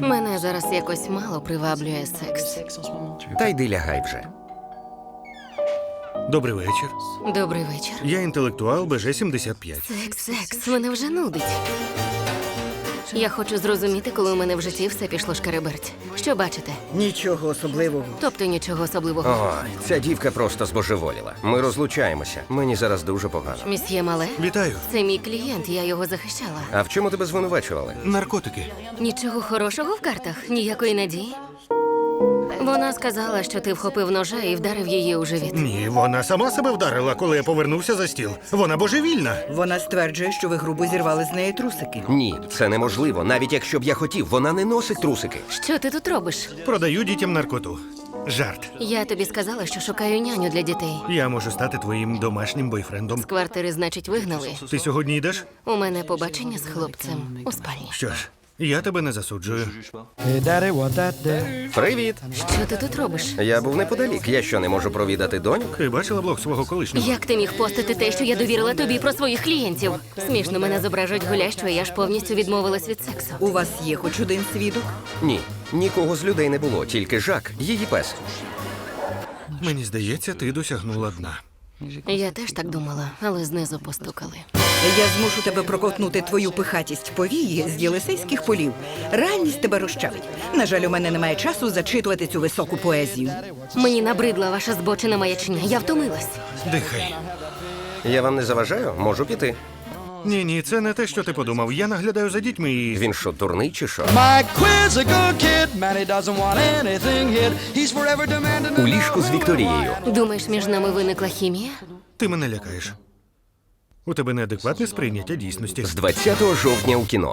Мене зараз якось мало приваблює секс. Та йди лягай вже. Добрий вечір. Добрий вечір. Я інтелектуал БЖ-75. Секс, секс, мене вже нудить. Я хочу зрозуміти, коли у мене в житті все пішло шкереберть. Що бачите? Нічого особливого. Тобто нічого особливого. Ой, ця дівка просто збожеволіла. Ми розлучаємося. Мені зараз дуже погано. Місьє Мале, Вітаю. це мій клієнт, я його захищала. А в чому тебе звинувачували? Наркотики. Нічого хорошого в картах, ніякої надії. Вона сказала, що ти вхопив ножа і вдарив її у живіт. Ні, вона сама себе вдарила, коли я повернувся за стіл. Вона божевільна. Вона стверджує, що ви грубо зірвали з неї трусики. Ні, це неможливо. Навіть якщо б я хотів, вона не носить трусики. Що ти тут робиш? Продаю дітям наркоту. Жарт. Я тобі сказала, що шукаю няню для дітей. Я можу стати твоїм домашнім бойфрендом. З квартири, значить, вигнали. Ти сьогодні йдеш? У мене побачення з хлопцем у спальні. Що ж, я тебе не засуджую. Привіт! Що ти тут робиш? Я був неподалік. Я що не можу провідати доньок? Ти бачила блог свого колишнього? Як ти міг постити те, що я довірила тобі про своїх клієнтів? Смішно мене зображують гулящою, я ж повністю відмовилась від сексу. У вас є хоч один свідок? Ні, нікого з людей не було, тільки Жак, її пес. Мені здається, ти досягнула дна. Я теж так думала, але знизу постукали. Я змушу тебе проковтнути твою пихатість повії з єлисейських полів. Реальність тебе розчавить. На жаль, у мене немає часу зачитувати цю високу поезію. Мені набридла ваша збочена маячня. Я втомилась. Дихай. Я вам не заважаю, можу піти. Ні, ні, це не те, що ти подумав. Я наглядаю за дітьми і. Він що, дурний чи що? My quizzical kid, man, he doesn't want anything hid. He's forever demanding. У ліжку з Вікторією. Думаєш, між нами виникла хімія? Ти мене лякаєш. У тебе неадекватне сприйняття дійсності. З 20 жовтня у кіно.